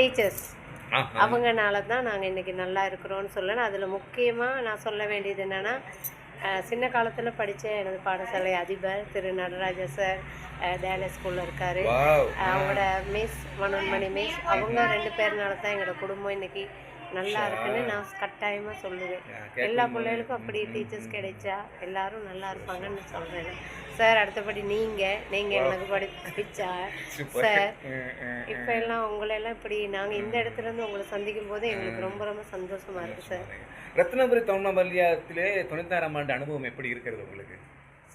Teachers. அவங்கனால தான் நாங்கள் இன்றைக்கி நல்லா இருக்கிறோம்னு சொல்லணும் அதில் முக்கியமாக நான் சொல்ல வேண்டியது என்னென்னா சின்ன காலத்தில் படித்த எனது பாடசாலை அதிபர் திரு நடராஜா சார் டேலே ஸ்கூலில் இருக்கார். அவங்களோட மிஸ் மனோன்மணி மிஸ் அவங்க ரெண்டு பேர்னால தான் எங்களோட குடும்பம் இன்னைக்கு நல்லா இருக்குன்னு நான் கட்டாயமாக சொல்லுவேன். எல்லா பிள்ளைகளுக்கும் அப்படி டீச்சர்ஸ் கிடைச்சா எல்லாரும் நல்லா இருப்பாங்கன்னு சொல்கிறேன் சார் அடுத்தபடி நீங்கள் நீங்கள் எனக்கு படி படிச்சா Super. சார் எல்லாம் உங்களெல்லாம் இப்படி நாங்கள் இந்த இடத்துல இருந்து உங்களை சந்திக்கும் போது எங்களுக்கு ரொம்ப ரொம்ப சந்தோஷமா இருக்கு சார். ரத்னபுரி தோணமல்லியாத்திலே தொண்ணூத்தாறாம் ஆண்டு அனுபவம் எப்படி இருக்கிறது உங்களுக்கு?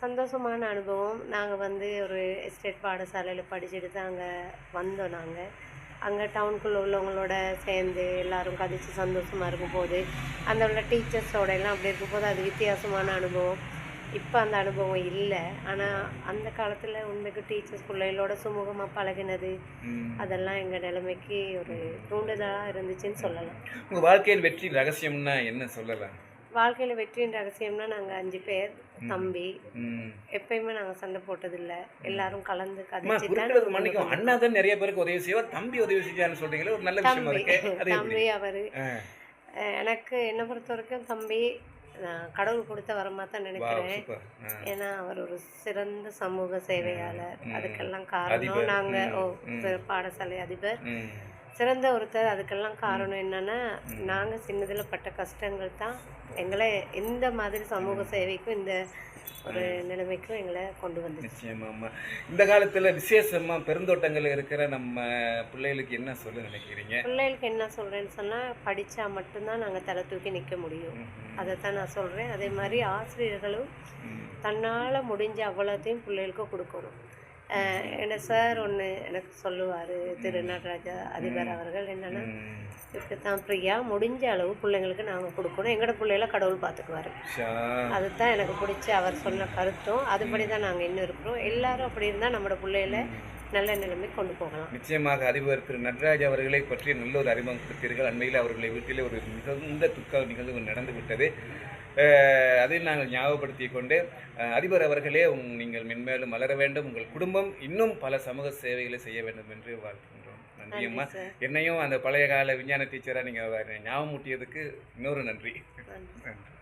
சந்தோஷமான அனுபவம். நாங்கள் வந்து ஒரு எஸ்டேட் பாடசாலையில் படிச்சுட்டு தான் அங்கே வந்தோம் நாங்கள் அங்கே டவுனுக்குள்ளே உள்ளவங்களோட சேர்ந்து எல்லாரும் கதைச்சு சந்தோஷமாக இருக்கும் போது அந்த உள்ள டீச்சர்ஸோட எல்லாம் அப்படி இருக்கும் போது அது வித்தியாசமான அனுபவம். இப்போ அந்த அனுபவம் இல்லை. ஆனால் அந்த காலத்தில் உண்மைக்கு டீச்சர்ஸ் பிள்ளைகளோட சுமூகமாக பழகினது. அதெல்லாம் எங்கள் நிலைமைக்கு ஒரு தூண்டுதலாக இருந்துச்சுன்னு சொல்லலாம். உங்க வாழ்க்கையில் வெற்றி ரகசியம்னா என்ன சொல்லலாம்? வாழ்க்கையில் வெற்றியின் ரகசியம்னா நாங்கள் அஞ்சு பேர் தம்பி. எப்பயுமே நாங்கள் சண்டை போட்டதில்லை. எல்லாரும் கலந்து கதைச்சு அண்ணா தான் நிறைய பேருக்கு உதவி செய்வார் தம்பி உதவி செஞ்சான்னு சொல்றீங்களே ஒரு நல்ல விஷயமா தம்பி அவர். எனக்கு என்னை பொறுத்த வரைக்கும் தம்பி நான் கடவுள் கொடுத்த வரமா தான் நினைக்கிறேன். ஏன்னா அவர் ஒரு சிறந்த சமூக சேவையாளர். அதுக்கெல்லாம் காரணம். நாங்கள் ஓ பாடசாலை அதிபர். சிறந்த ஒருத்தர். அதுக்கெல்லாம் காரணம் என்னன்னா நாங்கள் சின்னதில் பட்ட கஷ்டங்கள் தான். எங்களை இந்த மாதிரி சமூக சேவைக்கும் இந்த ஒரு நிலைமைக்கும் எங்களை கொண்டு வந்துச்சு. நிச்சயமா அம்மா இந்த காலத்துல விசேஷமா பெருந்தோட்டங்கள் இருக்கிற நம்ம பிள்ளைகளுக்கு என்ன சொல்ல நினைக்கிறீங்க? பிள்ளைகளுக்கு என்ன சொல்கிறேன்னு சொன்னால் படித்தா மட்டும்தான் நாங்கள் தலை தூக்கி நிற்க முடியும். அதை தான் நான் சொல்கிறேன் அதே மாதிரி ஆசிரியர்களும். தன்னால் முடிஞ்ச அவ்வளோத்தையும் பிள்ளைகளுக்கு கொடுக்கணும். என்ன சார் ஒன்று எனக்கு சொல்லுவார் திரு நடராஜா அதிபர் அவர்கள் என்னென்னா. இப்படி தான் பிரியா முடிஞ்ச அளவு பிள்ளைங்களுக்கு நாங்கள் கொடுக்கணும். எங்களோட பிள்ளைகளை கடவுள் பார்த்துக்குவார். அதுதான் எனக்கு பிடிச்ச அவர் சொன்ன கருத்தும். அதுபடி தான் நாங்கள் இன்னும் இருக்கிறோம். எல்லாரும் அப்படி இருந்தால் நம்மளோட பிள்ளைகளை நல்ல நிலைமைக்கு கொண்டு போகலாம். நிச்சயமாக அதிபர் திரு நடராஜ் அவர்களை பற்றி நல்ல ஒரு அறிமுகம் கொடுத்தீர்கள். அண்மையில் அவர்களை வீட்டிலே ஒரு மிகுந்த துக்க நிகழ்வு நடந்து விட்டது அதை நாங்கள் ஞாபகப்படுத்திக் கொண்டு அதிபர் அவர்களே உங் நீங்கள் மென்மேலும் மலர வேண்டும். உங்கள் குடும்பம் இன்னும் பல சமூக சேவைகளை செய்ய வேண்டும் என்று வாழ்த்துகின்றோம். நன்றி அம்மா. என்னையும் அந்த பழைய கால விஞ்ஞான டீச்சராக நீங்கள் ஞாபகம் ஊட்டியதுக்கு இன்னொரு நன்றி. நன்றி.